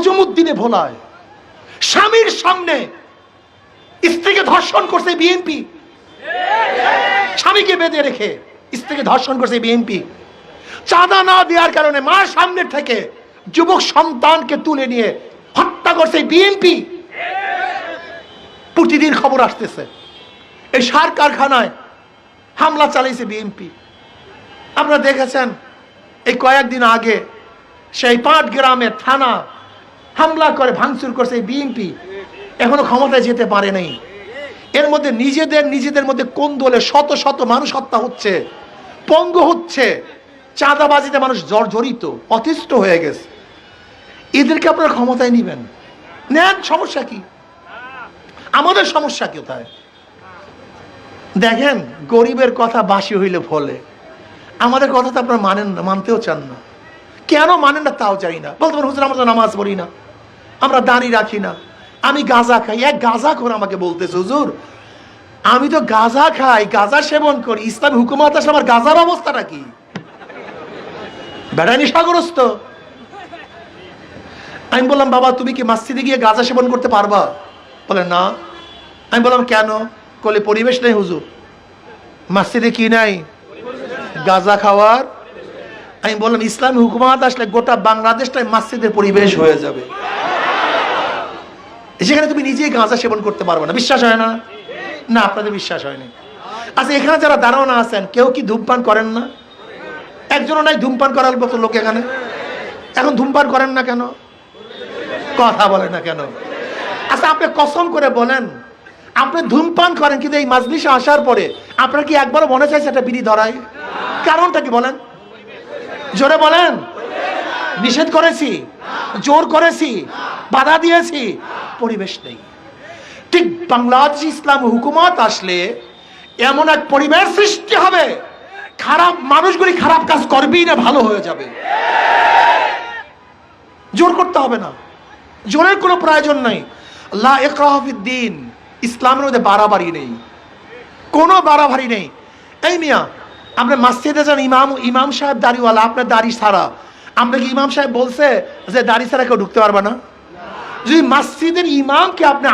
নজমুদ্দিনে ভোলায়। স্বামীর সামনে স্ত্রীকে ধর্ষণ করছে বিএনপি স্বামীকে বেঁধে রেখে স্ত্রীকে ধর্ষণ করছে বিএনপি চাঁদা না দেওয়ার কারণে মার সামনে থেকে যুবক সন্তানকে তুলে নিয়ে হত্যা করছে বিএনপি প্রতিদিন খবর আসতেছে, এই সার কারখানায় হামলা চালিয়েছে বিএনপি আপনারা দেখেছেন, এই কয়েকদিন আগে সেই পাট গ্রামের থানা হামলা করে, ভাঙচুর করছে বিএনপি এখনও ক্ষমতায় যেতে পারে নাই। এর মধ্যে নিজেদের নিজেদের মধ্যে কোন দলে শত শত মানুষ হত্যা হচ্ছে, পঙ্গ হচ্ছে, চাঁদাবাজিতে মানুষ জর জড়িত, অতিষ্ঠ হয়ে গেছে। এদেরকে আপনারা ক্ষমতায় নিবেন। নেন, সমস্যা কি? আমাদের সমস্যা কোথায়? দেখেন, গরিবের কথা বাসি হইলে ফলে। আমাদের কথা তো আপনারা মানেন না, মানতেও চান না। কেন মানেন না তাও চাই না। বলতে পারেন, হুজুর, আমরা নামাজ পড়ি না। আমরা দাঁড়িয়ে রাখি না। আমি গাঁজা খাই। এক গাঁজা করে আমাকে বলতেছে, হুজুর, আমি তো গাঁজা খাই, গাঁজা সেবন করি। ইসলাম হুকুমাত আসলে আমার গাঁজার অবস্থাটা কি? বেড়া নিশাগ্রস্ত আমি বললাম, বাবা, তুমি কি মাসজিদে গিয়ে গাঁজা সেবন করতে পারবা? বলে, না। আমি বললাম, কেন? কলে পরিবেশ নেই, হুজুর। মসজিদে কি নাই? গাঁজা খাওয়ার। আমি বললাম, ইসলামী হুকুমাত আসলে গোটা বাংলাদেশটাই মসজিদের পরিবেশ হয়ে যাবে। সেখানে তুমি নিজেই গাঁজা সেবন করতে পারবে না। বিশ্বাস হয় না? না, আপনাদের বিশ্বাস হয়নি। আচ্ছা এখানে যারা দাঁড়ানো আছেন, কেউ কি ধূমপান করেন না? একজনও নাই ধূমপান করার মতো লোক এখানে? এখন ধূমপান করেন না কেন? কথা বলেন না কেন? আচ্ছা আপনি কসম করে বলেন, আপনি ধূমপান করেন, কিন্তু এই মাজলিসে আসার পরে আপনার কি একবারও মনে চাইছে একটা বিড়ি ধরায়? কারণটা কি বলেন? জোরে বলেন। নিষেধ করেছি, জোর করেছি, বাধা দিয়েছি পরিবেশ নেই। ঠিক বাংলাদেশ ইসলাম হুকুমত আসলে এমন এক পরিবেশ সৃষ্টি হবে, খারাপ মানুষগুলি খারাপ কাজ করবেই না, ভালো হয়ে যাবে। জোর করতে হবে না। জোরের কোনো প্রয়োজন নাই। লা ইসলামের মধ্যে বাড়াবাড়ি নেই। কোনো বাড়াবাড়ি নেই। এই মিয়া, আমরা মসজিদে যান, ইমাম ইমাম সাহেব দাড়িওয়ালা, আপনার দাড়ি ছাড়া কি ইমাম সাহেব বলছে যে দাড়ি ছাড়া কেউ ঢুকতে পারবে না? যদি মসজিদের ইমামকে আপনি